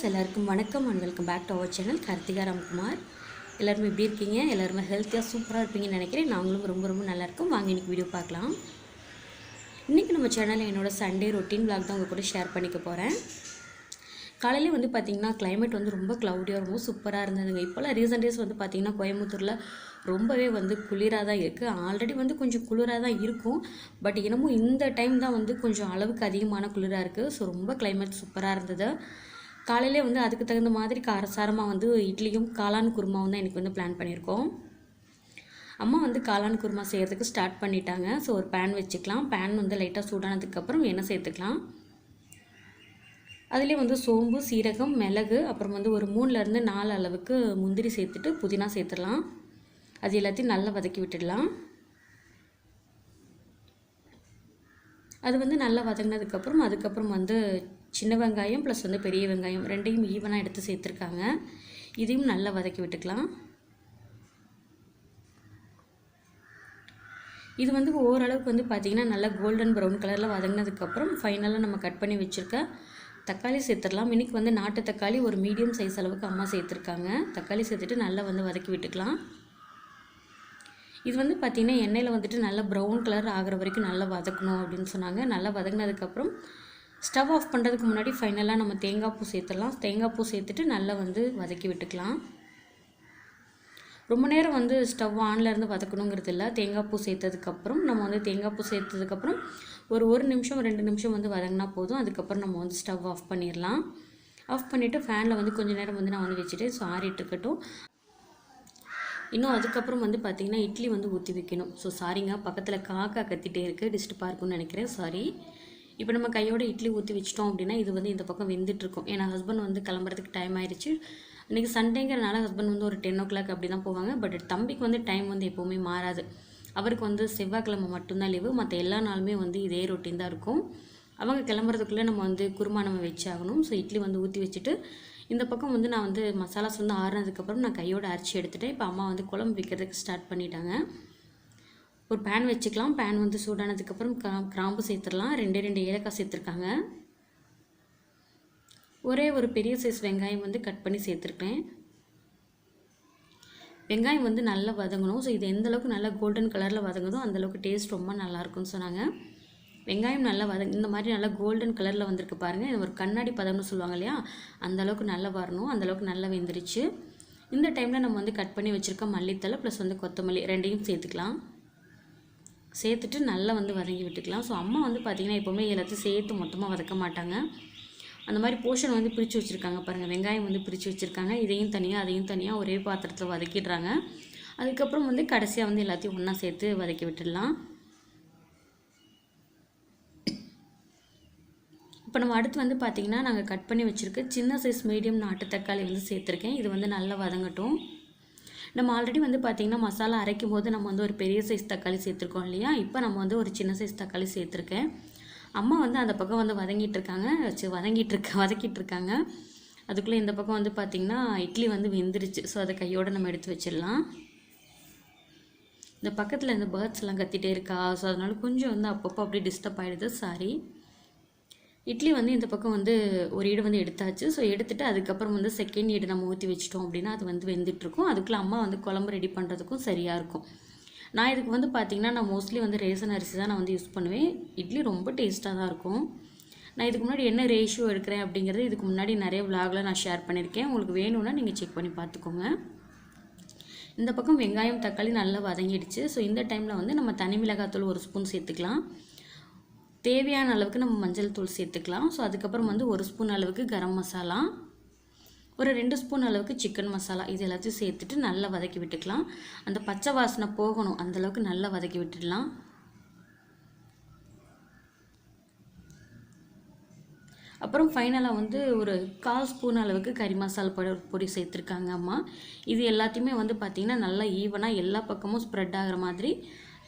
Viewers எல்லாருக்கும் வணக்கம் and welcome back to our channel Karthika Ramkumar. எல்லாருமே எப்படி இருக்கீங்க? எல்லாருமே ஹெல்த்தியாக சூப்பராக இருப்பீங்கன்னு நினைக்கிறேன். நாங்களும் ரொம்ப ரொம்ப நல்லா வாங்க இன்னைக்கு வீடியோ பார்க்கலாம். இன்றைக்கி நம்ம சேனலில் என்னோடய சண்டே ரொட்டீன் vlog தான் உங்கள் கூட ஷேர் பண்ணிக்க போகிறேன் காலையிலே வந்து பார்த்திங்கன்னா கிளைமேட் வந்து ரொம்ப க்ளவுடியாக ரொம்ப சூப்பராக இருந்ததுங்க. இப்போல்லாம் ரீசன்ட் டேஸ் வந்து பார்த்திங்கன்னா கோயம்புத்தூரில் ரொம்பவே வந்து குளிராக தான் இருக்குது ஆல்ரெடி வந்து கொஞ்சம் குளிராக தான் இருக்கும். பட் என்னமோ இந்த டைம் தான் வந்து கொஞ்சம் அளவுக்கு அதிகமான குளிராக இருக்குது ஸோ ரொம்ப கிளைமேட் சூப்பராக இருந்தது. காலையிலே வந்து அதுக்கு தகுந்த மாதிரி காரசாரமாக வந்து இட்லியும் காளான் குருமாவும் தான் எனக்கு வந்து பிளான் பண்ணியிருக்கோம். அம்மா வந்து காளான் குருமா செய்கிறதுக்கு ஸ்டார்ட் பண்ணிட்டாங்க. ஸோ ஒரு பேன் வச்சுக்கலாம். பேன் வந்து லைட்டாக சூடானதுக்கப்புறம் எண்ணெய் சேர்த்துக்கலாம். அதிலே வந்து சோம்பு சீரகம் மிளகு அப்புறம் வந்து ஒரு மூணுலேருந்து நாலு அளவுக்கு முந்திரி சேர்த்துட்டு புதினா சேர்த்துடலாம். அது எல்லாத்தையும் நல்லா வதக்கி விட்டுடலாம். அது வந்து நல்லா வதங்கினதுக்கப்புறம் அதுக்கப்புறம் வந்து சின்ன வெங்காயம் ப்ளஸ் வந்து பெரிய வெங்காயம் ரெண்டையும் ஈவனாக எடுத்து சேர்த்துருக்காங்க. இதையும் நல்லா வதக்கி விட்டுக்கலாம். இது வந்து ஓரளவுக்கு வந்து பார்த்திங்கன்னா நல்லா கோல்டன் ப்ரௌன் கலரில் வதங்கினதுக்கப்புறம் ஃபைனலாக நம்ம கட் பண்ணி வச்சுருக்க தக்காளி சேர்த்துடலாம். இன்றைக்கி வந்து நாட்டு தக்காளி ஒரு மீடியம் சைஸ் அளவுக்கு அம்மா சேர்த்துருக்காங்க. தக்காளி சேர்த்துட்டு நல்லா வந்து வதக்கி விட்டுக்கலாம். இது வந்து பார்த்திங்கன்னா எண்ணெயில் வந்துட்டு நல்லா ப்ரௌன் கலர் ஆகிற வரைக்கும் நல்லா வதக்கணும் அப்படின்னு சொன்னாங்க. நல்லா வதங்கினதுக்கப்புறம் ஸ்டவ் ஆஃப் பண்ணுறதுக்கு முன்னாடி ஃபைனலாக நம்ம தேங்காய் பூ சேர்த்துடலாம். தேங்காய் பூ சேர்த்துட்டு நல்லா வந்து வதக்கி விட்டுக்கலாம். ரொம்ப நேரம் வந்து ஸ்டவ் ஆனில் இருந்து வதக்கணுங்கிறது இல்லை. தேங்காய் பூ சேர்த்ததுக்கப்புறம் நம்ம வந்து தேங்காய் பூ சேர்த்ததுக்கப்புறம் ஒரு ஒரு நிமிஷம் ரெண்டு நிமிஷம் வந்து வதங்கினா போதும். அதுக்கப்புறம் நம்ம வந்து ஸ்டவ் ஆஃப் பண்ணிடலாம். ஆஃப் பண்ணிவிட்டு ஃபேனில் வந்து கொஞ்சம் நேரம் வந்து நான் வந்து வச்சுட்டு ஸோ ஆறிட்டு இருக்கட்டும். இன்னும் அதுக்கப்புறம் வந்து பார்த்திங்கன்னா இட்லி வந்து ஊற்றி வைக்கணும். ஸோ சாரிங்க பக்கத்தில் காக்கா கத்திட்டே இருக்குது டிஸ்டர்பாக இருக்குன்னு நினைக்கிறேன். சாரி இப்போ நம்ம கையோட இட்லி ஊற்றி வச்சிட்டோம் அப்படின்னா இது வந்து இந்த பக்கம் வெந்துட்டுருக்கும். ஏன்னா ஹஸ்பண்ட் வந்து கிளம்புறதுக்கு டைம் ஆயிடுச்சு இன்றைக்கி சண்டேங்கிறனால ஹஸ்பண்ட் வந்து ஒரு டென் ஓ கிளாக் அப்படி தான் போவாங்க. பட் தம்பிக்கு வந்து டைம் வந்து எப்போவுமே மாறாது. அவருக்கு வந்து செவ்வாய்க்கிழமை மட்டும்தான் லீவு மற்ற எல்லா நாளுமே வந்து இதே ரொட்டீன் தான் இருக்கும். அவங்க கிளம்புறதுக்குள்ளே நம்ம வந்து குருமா நம்ம வச்சாகணும். ஸோ இட்லி வந்து ஊற்றி வச்சுட்டு இந்த பக்கம் வந்து நான் வந்து மசாலாஸ் வந்து ஆறுனதுக்கப்புறம் நான் கையோட அரைச்சி எடுத்துட்டேன். இப்போ அம்மா வந்து குழம்பு வைக்கிறதுக்கு ஸ்டார்ட் பண்ணிட்டாங்க. ஒரு பேன் வச்சுக்கலாம். பேன் வந்து சூடானதுக்கப்புறம் கிரா கிராம்பு சேர்த்துடலாம். ரெண்டே ரெண்டு ஏலக்காய் சேர்த்துருக்காங்க. ஒரே ஒரு பெரிய சைஸ் வெங்காயம் வந்து கட் பண்ணி சேர்த்துருக்கேன். வெங்காயம் வந்து நல்லா வதங்கணும். ஸோ இது எந்த அளவுக்கு நல்லா கோல்டன் கலரில் வதங்குதோ அந்தளவுக்கு டேஸ்ட் ரொம்ப நல்லாயிருக்கும்னு சொன்னாங்க. வெங்காயம் நல்லா வத இந்த மாதிரி நல்லா கோல்டன் கலரில் வந்திருக்கு பாருங்கள் ஒரு கண்ணாடி பதம்னு சொல்லுவாங்க இல்லையா? அந்த அளவுக்கு நல்லா வரணும். அந்தளவுக்கு நல்லா வெந்துருச்சு. இந்த டைமில் நம்ம வந்து கட் பண்ணி வச்சுருக்க மல்லித்தலை ப்ளஸ் வந்து கொத்தமல்லி ரெண்டையும் சேர்த்துக்கலாம். சேர்த்துட்டு நல்லா வந்து வதங்கி விட்டுக்கலாம். ஸோ அம்மா வந்து பார்த்திங்கன்னா எப்போவுமே எல்லாத்தையும் சேர்த்து மொத்தமாக வதக்க மாட்டாங்க. அந்த மாதிரி போர்ஷன் வந்து பிரித்து வச்சுருக்காங்க பாருங்கள் வெங்காயம் வந்து பிரித்து வச்சுருக்காங்க. இதையும் தனியாக அதையும் தனியாக ஒரே பாத்திரத்தில் வதக்கிடுறாங்க. அதுக்கப்புறம் வந்து கடைசியாக வந்து எல்லாத்தையும் ஒன்றா சேர்த்து வதக்கி விட்டுடலாம். இப்போ நம்ம அடுத்து வந்து பார்த்திங்கன்னா நாங்கள் கட் பண்ணி வச்சுருக்க சின்ன சைஸ் மீடியம் நாட்டு தக்காளி வந்து சேர்த்துருக்கேன். இது வந்து நல்லா வதங்கட்டும். நம்ம ஆல்ரெடி வந்து பார்த்திங்கன்னா மசாலா அரைக்கும் போது நம்ம வந்து ஒரு பெரிய சைஸ் தக்காளி சேர்த்துருக்கோம் இல்லையா? இப்போ நம்ம வந்து ஒரு சின்ன சைஸ் தக்காளி சேர்த்துருக்கேன். அம்மா வந்து அந்த பக்கம் வந்து வதங்கிட்டு இருக்காங்க. சரி வதங்கிட்டு இருக்க வதக்கிட்டு இருக்காங்க. அதுக்குள்ளே இந்த பக்கம் வந்து பார்த்திங்கன்னா இட்லி வந்து வெந்துருச்சு. ஸோ அதை கையோடு நம்ம எடுத்து வச்சிடலாம். இந்த பக்கத்தில் இந்த பேர்ட்ஸ்லாம் கத்திட்டே இருக்கா? ஸோ அதனால் கொஞ்சம் வந்து அப்பப்போ அப்படியே டிஸ்டர்ப் ஆகிடுது சாரி இட்லி வந்து இந்த பக்கம் வந்து ஒரு ஈடு வந்து எடுத்தாச்சு. ஸோ எடுத்துட்டு அதுக்கப்புறம் வந்து செகண்ட் ஈடு நம்ம ஊற்றி வச்சிட்டோம் அப்படின்னா அது வந்து வெந்துட்டுருக்கும். அதுக்குள்ளே அம்மா வந்து குழம்பு ரெடி பண்ணுறதுக்கும் சரியாக இருக்கும். நான் இதுக்கு வந்து பார்த்திங்கன்னா நான் மோஸ்ட்லி வந்து ரேசன் அரிசி தான் நான் வந்து யூஸ் பண்ணுவேன். இட்லி ரொம்ப டேஸ்ட்டாக தான் இருக்கும். நான் இதுக்கு முன்னாடி என்ன ரேஷியோ எடுக்கிறேன் அப்படிங்கிறது இதுக்கு முன்னாடி நிறைய விலாகில் நான் ஷேர் பண்ணியிருக்கேன். உங்களுக்கு வேணும்னா நீங்கள் செக் பண்ணி பார்த்துக்கோங்க இந்த பக்கம் வெங்காயம் தக்காளி நல்லா வதங்கிடுச்சு. ஸோ இந்த டைமில் வந்து நம்ம தனி மிளகாத்தூள் ஒரு ஸ்பூன் சேர்த்துக்கலாம். தேவையான அளவுக்கு நம்ம மஞ்சள் தூள் சேர்த்துக்கலாம். ஸோ அதுக்கப்புறம் வந்து ஒரு ஸ்பூன் அளவுக்கு கரம் மசாலா ஒரு ரெண்டு ஸ்பூன் அளவுக்கு சிக்கன் மசாலா இது எல்லாத்தையும் சேர்த்துட்டு நல்லா வதக்கி விட்டுக்கலாம். அந்த பச்சை வாசனை போகணும் அந்தளவுக்கு நல்லா வதக்கி விட்டுடலாம். அப்புறம் ஃபைனலாக வந்து ஒரு கால் ஸ்பூன் அளவுக்கு கறி மசாலா பொடி பொடி சேர்த்துருக்காங்க அம்மா. இது எல்லாத்தையுமே வந்து பார்த்திங்கன்னா நல்லா ஈவனாக எல்லா பக்கமும் ஸ்ப்ரெட் ஆகிற மாதிரி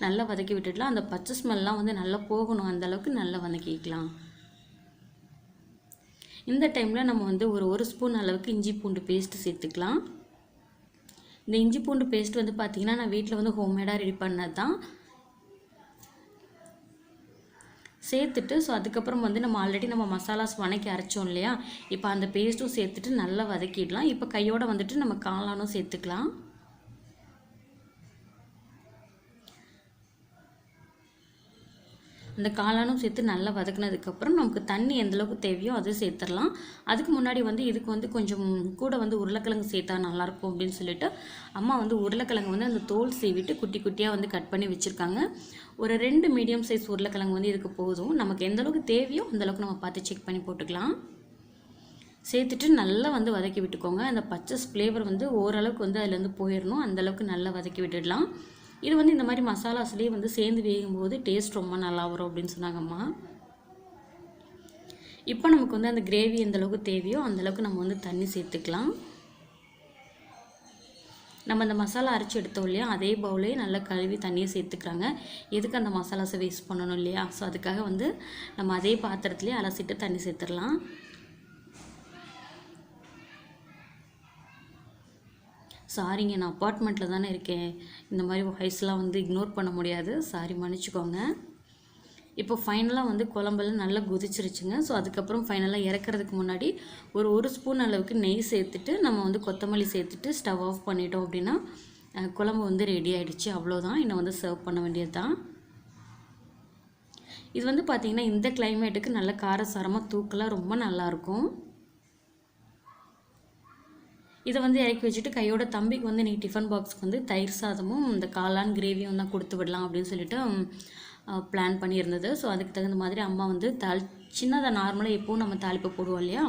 நல்லா வதக்கி விட்டுடலாம் அந்த பச்சை ஸ்மெல்லாம் வந்து நல்லா போகணும். அந்த அளவுக்கு நல்லா வதக்கிக்கலாம். இந்த டைமில் நம்ம வந்து ஒரு ஒரு ஸ்பூன் அளவுக்கு இஞ்சி பூண்டு பேஸ்ட்டு சேர்த்துக்கலாம். இந்த இஞ்சி பூண்டு பேஸ்ட் வந்து பார்த்திங்கன்னா நான் வீட்டில் வந்து ஹோம்மேடாக ரெடி பண்ணது தான் சேர்த்துட்டு ஸோ அதுக்கப்புறம் வந்து நம்ம ஆல்ரெடி நம்ம மசாலாஸ் வணக்கி அரைச்சோம் இல்லையா? இப்போ அந்த பேஸ்ட்டும் சேர்த்துட்டு நல்லா வதக்கிடலாம். இப்போ கையோடு வந்துட்டு நம்ம காளானும் சேர்த்துக்கலாம். அந்த காளானும் சேர்த்து நல்லா வதக்குனதுக்கப்புறம் நமக்கு தண்ணி எந்தளவுக்கு தேவையோ அது சேர்த்துடலாம். அதுக்கு முன்னாடி வந்து இதுக்கு வந்து கொஞ்சம் கூட வந்து உருளைக்கிழங்கு சேர்த்தா நல்லாயிருக்கும் அப்படின்னு சொல்லிட்டு அம்மா வந்து உருளைக்கிழங்கு வந்து அந்த தோல் சீவிட்டு குட்டி குட்டியாக வந்து கட் பண்ணி வச்சுருக்காங்க. ஒரு ரெண்டு மீடியம் சைஸ் உருளைக்கிழங்கு வந்து இதுக்கு போதும். நமக்கு எந்தளவுக்கு தேவையோ அந்த அளவுக்கு நம்ம பார்த்து செக் பண்ணி போட்டுக்கலாம். சேர்த்துட்டு நல்லா வந்து வதக்கி விட்டுக்கோங்க. அந்த பச்சை ஃப்ளேவர் வந்து ஓரளவுக்கு வந்து அதுலேருந்து போயிடணும் அந்தளவுக்கு நல்லா வதக்கி விட்டுடலாம். இது வந்து இந்த மாதிரி மசாலாஸ்லேயே வந்து சேர்ந்து வேகும்போது டேஸ்ட் ரொம்ப நல்லா வரும் அப்படின்னு சொன்னாங்கம்மா. இப்போ நமக்கு வந்து அந்த கிரேவி எந்தளவுக்கு தேவையோ அந்தளவுக்கு நம்ம வந்து தண்ணி சேர்த்துக்கலாம். நம்ம அந்த மசாலா அரைச்சி எடுத்தோம் இல்லையா அதே பவுலே நல்லா கழுவி தண்ணியை சேர்த்துக்கிறாங்க. எதுக்கு அந்த மசாலாஸை வேஸ்ட் பண்ணணும் இல்லையா? ஸோ அதுக்காக வந்து நம்ம அதே பாத்திரத்துலேயே அலசிட்டு தண்ணி சேர்த்துடலாம். சாரிங்க நான் அப்பார்ட்மெண்ட்டில் தானே இருக்கேன். இந்த மாதிரி வாய்ஸ்லாம் வந்து இக்னோர் பண்ண முடியாது. சாரி மன்னிச்சுக்கோங்க. இப்போ ஃபைனலாக வந்து குழம்பெல்லாம் நல்லா கொதிச்சிருச்சுங்க. ஸோ அதுக்கப்புறம் ஃபைனலாக இறக்குறதுக்கு முன்னாடி ஒரு ஒரு ஸ்பூன் அளவுக்கு நெய் சேர்த்துட்டு நம்ம வந்து கொத்தமல்லி சேர்த்துட்டு ஸ்டவ் ஆஃப் பண்ணிட்டோம் அப்படின்னா குழம்பு வந்து ரெடி ஆகிடுச்சு அவ்வளோதான். இன்னும் வந்து சர்வ் பண்ண வேண்டியது தான் இது வந்து பார்த்திங்கன்னா இந்த கிளைமேட்டுக்கு நல்ல காரசாரமாக தூக்கலாக ரொம்ப நல்லாயிருக்கும் இதை வந்து இறக்கி வச்சுட்டு கையோட தம்பிக்கு வந்து நீ டிஃபன் பாக்ஸ்க்கு வந்து தயிர் சாதமும் இந்த காளான் கிரேவியும் தான் கொடுத்து விடலாம் அப்படின்னு சொல்லிட்டு பிளான் பண்ணியிருந்தது. ஸோ அதுக்கு தகுந்த மாதிரி அம்மா வந்து தாள் சின்னதாக நார்மலாக எப்போவும் நம்ம தாளிப்பு போடுவோம் இல்லையா?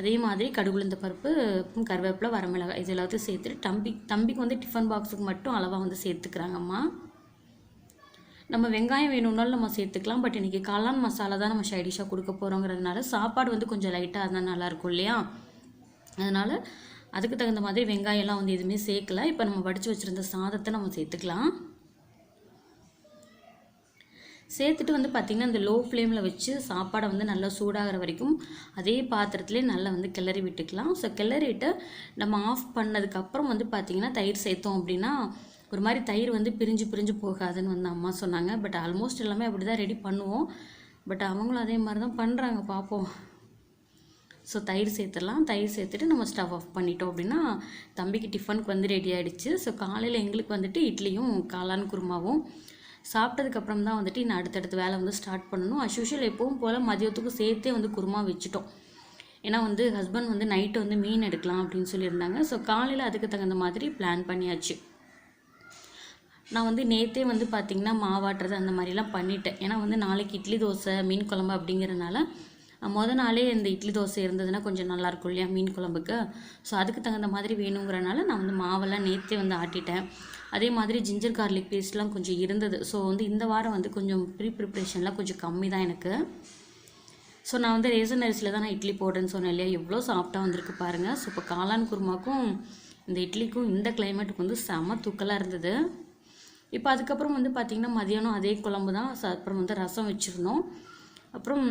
அதே மாதிரி கடுகுளுந்த பருப்பு கருவேப்பிலை வரமிளகாய் இது எல்லாத்தையும் சேர்த்துட்டு தம்பி தம்பிக்கு வந்து டிஃபன் பாக்ஸுக்கு மட்டும் அளவாக வந்து சேர்த்துக்கிறாங்க அம்மா. நம்ம வெங்காயம் வேணும்னாலும் நம்ம சேர்த்துக்கலாம். பட் இன்றைக்கி காளான் மசாலா தான் நம்ம சைடிஷாக கொடுக்க போகிறோங்கிறதுனால சாப்பாடு வந்து கொஞ்சம் லைட்டாக இருந்தால் நல்லாயிருக்கும் இல்லையா? அதனால் அதுக்கு தகுந்த மாதிரி வெங்காயம்லாம் வந்து எதுவுமே சேர்க்கல. இப்போ நம்ம வடித்து வச்சுருந்த சாதத்தை நம்ம சேர்த்துக்கலாம். சேர்த்துட்டு வந்து பார்த்திங்கன்னா இந்த லோ ஃப்ளேமில் வச்சு சாப்பாடை வந்து நல்லா சூடாகிற வரைக்கும் அதே பாத்திரத்துலேயே நல்லா வந்து கிளறி விட்டுக்கலாம். ஸோ கிளறிட்டு நம்ம ஆஃப் பண்ணதுக்கப்புறம் வந்து பார்த்திங்கன்னா தயிர் சேர்த்தோம் அப்படின்னா ஒரு மாதிரி தயிர் வந்து பிரிஞ்சு பிரிஞ்சு போகாதுன்னு வந்து அம்மா சொன்னாங்க. பட் ஆல்மோஸ்ட் எல்லாமே அப்படி தான் ரெடி பண்ணுவோம். பட் அவங்களும் அதே மாதிரி தான் பண்ணுறாங்க பார்ப்போம் ஸோ தயிர் சேர்த்துடலாம். தயிர் சேர்த்துட்டு நம்ம ஸ்டவ் ஆஃப் பண்ணிட்டோம் அப்படின்னா தம்பிக்கு டிஃபனுக்கு வந்து ரெடி ஆகிடுச்சு ஸோ காலையில் எங்களுக்கு வந்துட்டு இட்லியும் காளான் குருமாவும். சாப்பிட்டதுக்கப்புறம் தான் வந்துட்டு நான் அடுத்தடுத்த வேலை வந்து ஸ்டார்ட் பண்ணணும். அஸ்யூஷுவல் எப்பவும் போல் மதியத்துக்கும் சேர்த்தே வந்து குருமா வச்சுட்டோம். ஏன்னா வந்து ஹஸ்பண்ட் வந்து நைட்டு வந்து மீன் எடுக்கலாம் அப்படின்னு சொல்லியிருந்தாங்க. ஸோ காலையில் அதுக்கு தகுந்த மாதிரி பிளான் பண்ணியாச்சு. நான் வந்து நேற்றே வந்து பார்த்திங்கன்னா மாவாட்டுறது அந்த மாதிரிலாம் பண்ணிட்டேன். ஏன்னா வந்து நாளைக்கு இட்லி தோசை மீன் குழம்பு அப்படிங்கிறனால மொதல் நாளே இந்த இட்லி தோசை இருந்ததுன்னா கொஞ்சம் நல்லாயிருக்கும் இல்லையா மீன் குழம்புக்கு. ஸோ அதுக்கு தகுந்த மாதிரி வேணுங்கிறனால நான் வந்து மாவெல்லாம் நேற்றே வந்து ஆட்டிட்டேன். அதே மாதிரி ஜிஞ்சர் கார்லிக் பேஸ்ட்லாம் கொஞ்சம் இருந்தது. ஸோ வந்து இந்த வாரம் வந்து கொஞ்சம் ப்ரீ ப்ரிப்ரேஷன்லாம் கொஞ்சம் கம்மி தான் எனக்கு. ஸோ நான் வந்து ரேசன் அரிசியில் தான் நான் இட்லி போடுறேன்னு சொன்னேன் இல்லையா எவ்வளோ சாஃப்ட்டாக வந்திருக்கு பாருங்கள் ஸோ இப்போ காளான் குருமாக்கும் இந்த இட்லிக்கும் இந்த கிளைமேட்டுக்கு வந்து செம தூக்கலாக இருந்தது. இப்போ அதுக்கப்புறம் வந்து பார்த்திங்கன்னா மதியானம் அதே குழம்பு தான். அப்புறம் வந்து ரசம் வச்சுருந்தோம். அப்புறம்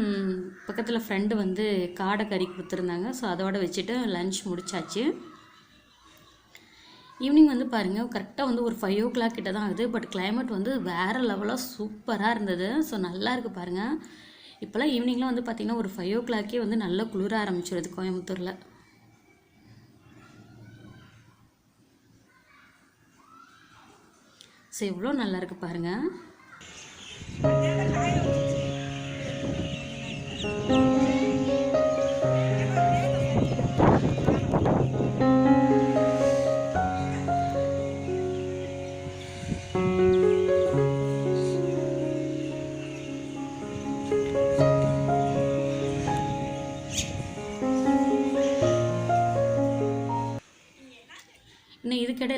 பக்கத்தில் ஃப்ரெண்டு வந்து காடை கறி கொடுத்துருந்தாங்க. ஸோ அதோட வச்சுட்டு லஞ்ச் முடிச்சாச்சு. ஈவினிங் வந்து பாருங்கள் கரெக்டாக வந்து ஒரு ஃபைவ் ஓ கிளாக் கிட்ட தான் ஆகுது. பட் கிளைமேட் வந்து வேறு லெவலாக சூப்பராக இருந்தது. ஸோ நல்லா இருக்குது பாருங்கள் இப்போல்லாம் ஈவினிங்லாம் வந்து பார்த்திங்கன்னா ஒரு ஃபைவ் ஓ கிளாக்கே வந்து நல்லா குளிர ஆரம்பிச்சிடுது கோயம்புத்தூரில். ஸோ எவ்வளோ நல்லாயிருக்கு பாருங்கள்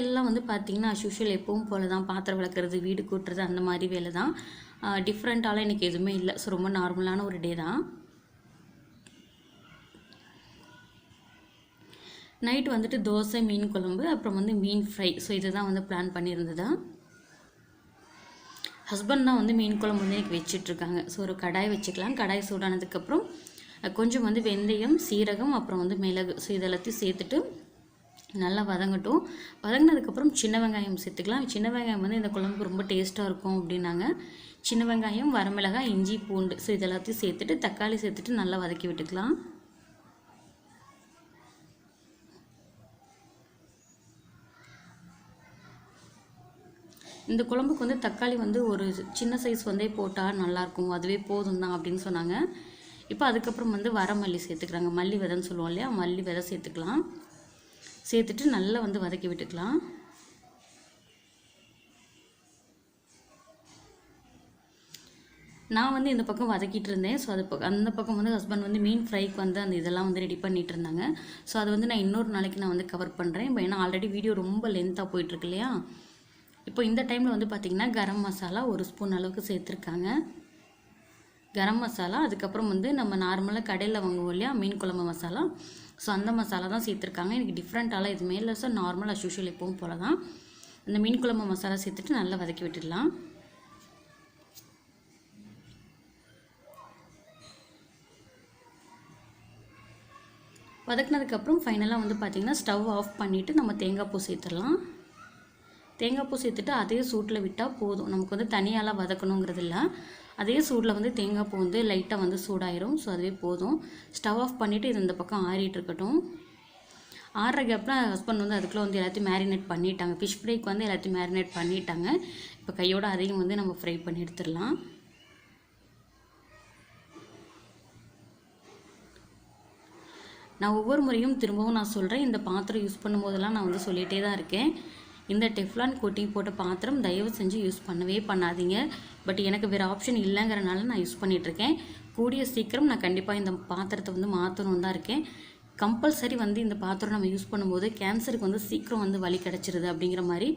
இன்னும் வந்து பார்த்திங்கன்னா அஸ்யூஷுவல் எப்பவும் போல தான் பாத்திரம் விளக்குறது வீடு கூட்டுறது அந்த மாதிரி வேலை தான் டிஃப்ரெண்ட்டாலாம் எனக்கு எதுவுமே இல்லை. ஸோ ரொம்ப நார்மலான ஒரு டே தான். நைட் வந்துட்டு தோசை மீன் குழம்பு அப்புறம் வந்து மீன் ஃப்ரை ஸோ இதுதான் வந்து பிளான் பண்ணியிருந்தது? ஹஸ்பண்ட் தான் வந்து மீன் குழம்பு வந்து எனக்கு வச்சிட்ருக்காங்க. ஸோ ஒரு கடாய் வச்சுக்கலாம். கடாய் சூடானதுக்கப்புறம் கொஞ்சம் வந்து வெந்தயம் சீரகம் அப்புறம் வந்து மிளகு. ஸோ இதெல்லாத்தையும் சேர்த்துட்டு நல்லா வதங்கட்டும். வதங்கினதுக்கப்புறம் சின்ன வெங்காயம் சேர்த்துக்கலாம். சின்ன வெங்காயம் வந்து இந்த குழம்புக்கு ரொம்ப டேஸ்ட்டாக இருக்கும் அப்படின்னாங்க. சின்ன வெங்காயம் வரமிளகாய் இஞ்சி பூண்டு. ஸோ இது எல்லாத்தையும் சேர்த்துட்டு தக்காளி சேர்த்துட்டு நல்லா வதக்கி விட்டுக்கலாம். இந்த குழம்புக்கு வந்து தக்காளி வந்து ஒரு சின்ன சைஸ் வந்தே போட்டால் நல்லாயிருக்கும் அதுவே போதும் தான் அப்படின்னு சொன்னாங்க. இப்போ அதுக்கப்புறம் வந்து வரமல்லி சேர்த்துக்கிறாங்க. மல்லி விதைன்னு சொல்லுவோம் இல்லையா? மல்லி விதை சேர்த்துக்கலாம். சேர்த்துட்டு நல்லா வந்து வதக்கி விட்டுக்கலாம். நான் வந்து இந்த பக்கம் வதக்கிட்டு இருந்தேன். ஸோ அது பக்கம் அந்த பக்கம் வந்து ஹஸ்பண்ட் வந்து மீன் ஃப்ரைக்கு வந்து அந்த இதெல்லாம் வந்து ரெடி பண்ணிட்டு இருந்தாங்க. ஸோ அது வந்து நான் இன்னொரு நாளைக்கு நான் வந்து கவர் பண்ணுறேன் இப்போ ஏன்னா ஆல்ரெடி வீடியோ ரொம்ப லென்த்தாக போயிட்டுருக்கு இல்லையா? இப்போ இந்த டைமில் வந்து பார்த்திங்கன்னா கரம் மசாலா ஒரு ஸ்பூன் அளவுக்கு சேர்த்துருக்காங்க. கரம் மசாலா அதுக்கப்புறம் வந்து நம்ம நார்மலாக கடையில் வாங்குவோம் இல்லையா? மீன் குழம்பு மசாலா. ஸோ அந்த மசாலா தான் சேர்த்துருக்காங்க. எனக்கு டிஃப்ரெண்ட்டாலாம் எதுவுமே இல்லை. ஸோ நார்மல் அஸ் எப்பவும் போல தான் அந்த மீன் குழம்பு மசாலா சேர்த்துட்டு நல்லா வதக்கி விட்டுடலாம். வதக்குனதுக்கப்புறம் ஃபைனலாக வந்து பார்த்திங்கன்னா ஸ்டவ் ஆஃப் பண்ணிவிட்டு நம்ம தேங்காய் பூ சேர்த்துடலாம். தேங்காய் பூ சேர்த்துட்டு அதே சூட்டில் விட்டால் போதும். நமக்கு வந்து தனியாலாம் வதக்கணுங்கிறது இல்லை. அதே சூடில் வந்து தேங்காய் பூ வந்து லைட்டாக வந்து சூடாயிரும். ஸோ அதுவே போதும். ஸ்டவ் ஆஃப் பண்ணிவிட்டு இது இந்த பக்கம் ஆறிட்டு இருக்கட்டும். ஆறுற கேப்பில் ஹஸ்பண்ட் வந்து அதுக்குள்ளே வந்து எல்லாத்தையும் மேரினேட் பண்ணிட்டாங்க. ஃபிஷ் ஃப்ரைக்கு வந்து எல்லாத்தையும் மேரினேட் பண்ணிட்டாங்க. இப்போ கையோட அதையும் வந்து நம்ம ஃப்ரை பண்ணி எடுத்துடலாம். நான் ஒவ்வொரு முறையும் திரும்பவும் நான் சொல்கிறேன் இந்த பாத்திரம் யூஸ் பண்ணும்போதெல்லாம் நான் வந்து சொல்லிகிட்டே தான் இருக்கேன். இந்த டெஃப்லான் கோட்டிங் போட்ட பாத்திரம் தயவு செஞ்சு யூஸ் பண்ணவே பண்ணாதீங்க. பட் எனக்கு வேறு ஆப்ஷன் இல்லைங்கிறனால நான் யூஸ் பண்ணிகிட்ருக்கேன் கூடிய சீக்கிரம் நான் கண்டிப்பாக இந்த பாத்திரத்தை வந்து மாற்றணும் தான் இருக்கேன். கம்பல்சரி வந்து இந்த பாத்திரம் நம்ம யூஸ் பண்ணும்போது கேன்சருக்கு வந்து சீக்கிரம் வந்து வழி கிடச்சிருது அப்படிங்கிற மாதிரி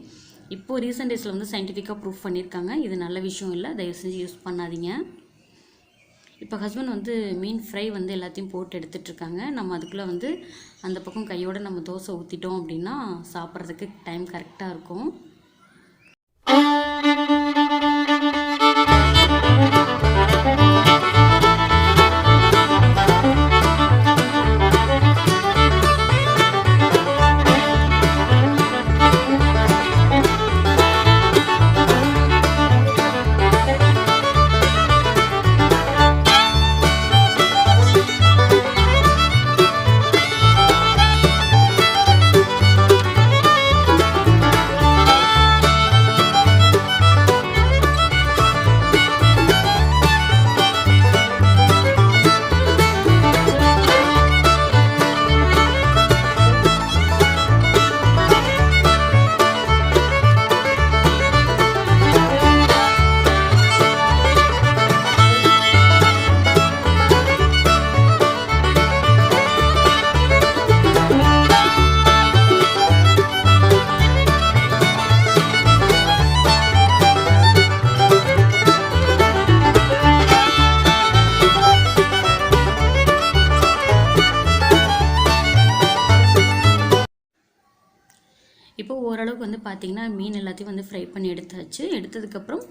இப்போது ரீசெண்ட் டேஸில் வந்து சயின்டிஃபிக்காக ப்ரூஃப் பண்ணியிருக்காங்க. இது நல்ல விஷயம் இல்லை. தயவு செஞ்சு யூஸ் பண்ணாதீங்க. இப்போ ஹஸ்பண்ட் வந்து மீன் ஃப்ரை வந்து எல்லாத்தையும் போட்டு எடுத்துகிட்ருக்காங்க நம்ம அதுக்குள்ளே வந்து அந்த பக்கம் கையோடு நம்ம தோசை ஊற்றிட்டோம் அப்படின்னா சாப்பிட்றதுக்கு டைம் கரெக்டாக இருக்கும். எடுத்ததுக்கப்புறம்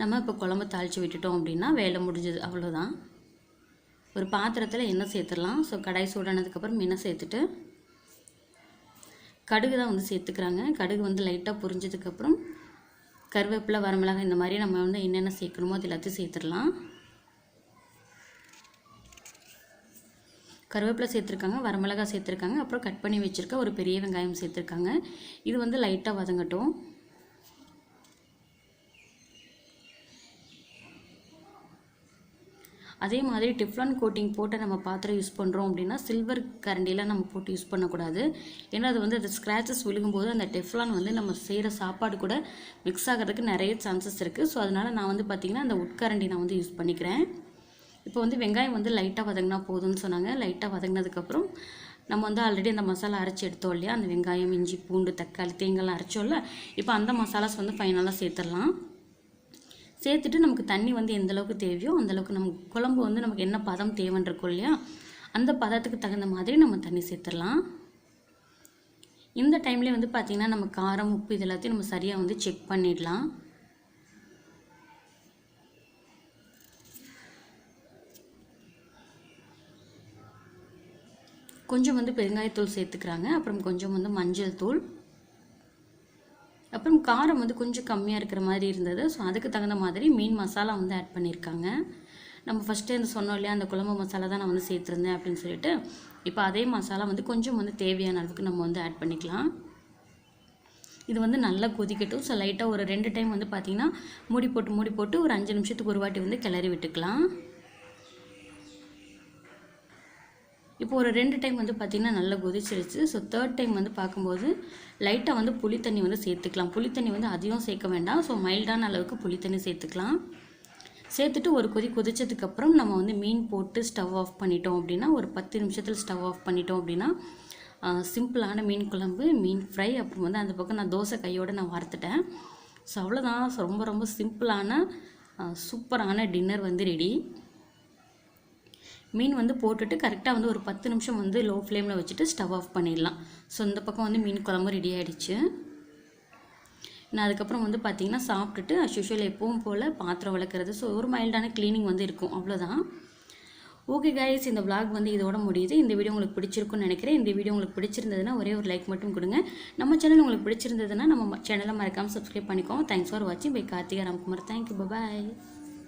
நம்ம இப்போ குழம்பு தாளித்து விட்டுட்டோம் அப்படின்னா வேலை முடிஞ்சது. அவ்வளோதான் ஒரு பாத்திரத்தில் எண்ணெய் சேர்த்துடலாம். ஸோ கடாய் சூடானதுக்கப்புறம் எண்ணெய் சேர்த்துட்டு கடுகு தான் வந்து சேர்த்துக்கிறாங்க. கடுகு வந்து லைட்டாக புரிஞ்சதுக்கப்புறம் கருவேப்பிலை வரமிளகாய் இந்த மாதிரி நம்ம வந்து என்னென்ன சேர்க்கணுமோ அது எல்லாத்தையும் சேர்த்துடலாம். கருவேப்பிலை சேர்த்துருக்காங்க வரமிளகாய் சேர்த்துருக்காங்க. அப்புறம் கட் பண்ணி வச்சுருக்க ஒரு பெரிய வெங்காயம் சேர்த்துருக்காங்க. இது வந்து லைட்டாக வதங்கட்டும். அதே மாதிரி டிஃப்லான் கோட்டிங் போட்டு நம்ம பாத்திரம் யூஸ் பண்ணுறோம் அப்படின்னா சில்வர் கரண்டிலாம் நம்ம போட்டு யூஸ் பண்ணக்கூடாது. ஏன்னா அது வந்து அது ஸ்க்ராச்சஸ் விழுகும்போது அந்த டெஃப்லான் வந்து நம்ம செய்கிற சாப்பாடு கூட மிக்ஸ் ஆகிறதுக்கு நிறைய சான்சஸ் இருக்குது ஸோ அதனால் நான் வந்து பார்த்திங்கன்னா அந்த உட்கரண்டி நான் வந்து யூஸ் பண்ணிக்கிறேன். இப்போ வந்து வெங்காயம் வந்து லைட்டாக வதங்கினா போதும்னு சொன்னாங்க. லைட்டாக வதங்கினதுக்கப்புறம் நம்ம வந்து ஆல்ரெடி அந்த மசாலா அரைச்சி எடுத்தோம் இல்லையா? அந்த வெங்காயம் இஞ்சி பூண்டு தக்காளி தேங்காய்லாம் அரைச்சோம்ல? இப்போ அந்த மசாலாஸ் வந்து ஃபைனலாக சேர்த்துடலாம். சேர்த்துட்டு நமக்கு தண்ணி வந்து எந்த அளவுக்கு தேவையோ அந்தளவுக்கு நம்ம குழம்பு வந்து நமக்கு என்ன பதம் தேவைன்னு இருக்கும் இல்லையா அந்த பதத்துக்கு தகுந்த மாதிரி நம்ம தண்ணி சேர்த்துடலாம். இந்த டைம்லேயே வந்து பார்த்திங்கன்னா நம்ம காரம் உப்பு இது எல்லாத்தையும் நம்ம சரியாக வந்து செக் பண்ணிடலாம். கொஞ்சம் வந்து பெருங்காயத்தூள் சேர்த்துக்கிறாங்க அப்புறம் கொஞ்சம் வந்து மஞ்சள் தூள். அப்புறம் காரம் வந்து கொஞ்சம் கம்மியாக இருக்கிற மாதிரி இருந்தது. ஸோ அதுக்கு தகுந்த மாதிரி மீன் மசாலா வந்து ஆட் பண்ணியிருக்காங்க நம்ம ஃபஸ்ட்டு இந்த சொன்னோம் இல்லையா அந்த குழம்பு மசாலா தான் நான் வந்து சேர்த்துருந்தேன் அப்படின்னு சொல்லிட்டு. இப்போ அதே மசாலா வந்து கொஞ்சம் வந்து தேவையான அளவுக்கு நம்ம வந்து ஆட் பண்ணிக்கலாம். இது வந்து நல்லா கொதிக்கட்டும். ஸோ லைட்டாக ஒரு ரெண்டு டைம் வந்து பார்த்திங்கன்னா மூடி போட்டு மூடி போட்டு ஒரு அஞ்சு நிமிஷத்துக்கு ஒரு வாட்டி வந்து கிளறி விட்டுக்கலாம். இப்போ ஒரு ரெண்டு டைம் வந்து பார்த்திங்கன்னா நல்லா கொதிச்சிருச்சு. ஸோ தேர்ட் டைம் வந்து பார்க்கும்போது லைட்டாக வந்து புளித்தண்ணி வந்து சேர்த்துக்கலாம். புளித்தண்ணி வந்து அதிகம் சேர்க்க வேண்டாம். ஸோ மைல்டான அளவுக்கு புளி தண்ணி சேர்த்துக்கலாம். சேர்த்துட்டு ஒரு கொதி கொதிச்சதுக்கப்புறம் நம்ம வந்து மீன் போட்டு ஸ்டவ் ஆஃப் பண்ணிட்டோம் அப்படின்னா ஒரு பத்து நிமிஷத்தில் ஸ்டவ் ஆஃப் பண்ணிட்டோம் அப்படின்னா சிம்பிளான மீன் குழம்பு மீன் ஃப்ரை அப்புறம் வந்து அந்த பக்கம் நான் தோசை கையோடு நான் வறுத்துட்டேன். ஸோ அவ்வளோதான் ரொம்ப ரொம்ப சிம்பிளான சூப்பரான டின்னர் வந்து ரெடி மீன் வந்து போட்டுட்டு கரெக்டாக வந்து ஒரு பத்து நிமிஷம் வந்து லோ ஃப்ளேமில் வச்சுட்டு ஸ்டவ் ஆஃப் பண்ணிடலாம். ஸோ இந்த பக்கம் வந்து மீன் குழம்பு ரெடி ஆகிடுச்சு நான் அதுக்கப்புறம் வந்து பார்த்திங்கன்னா சாப்பிட்டுட்டு அஸ்யூஷுவல் எப்பவும் போல் பாத்திரம் விளக்குறது. ஸோ ஒரு மைல்டான க்ளீனிங் வந்து இருக்கும். அவ்வளோதான் ஓகே கைஸ் இந்த விளாக் வந்து இதோட முடியுது. இந்த வீடியோ உங்களுக்கு பிடிச்சிருக்கும்னு நினைக்கிறேன். இந்த வீடியோ உங்களுக்கு பிடிச்சிருந்ததுன்னா ஒரே ஒரு லைக் மட்டும் கொடுங்க. நம்ம சேனல் உங்களுக்கு பிடிச்சிருந்ததுன்னா நம்ம சேனலை மறக்காமல் சப்ஸ்கிரைப் பண்ணிக்கோங்க. தேங்க்ஸ் ஃபார் வாட்சிங் bye Karthika Ramkumar. Thank you bye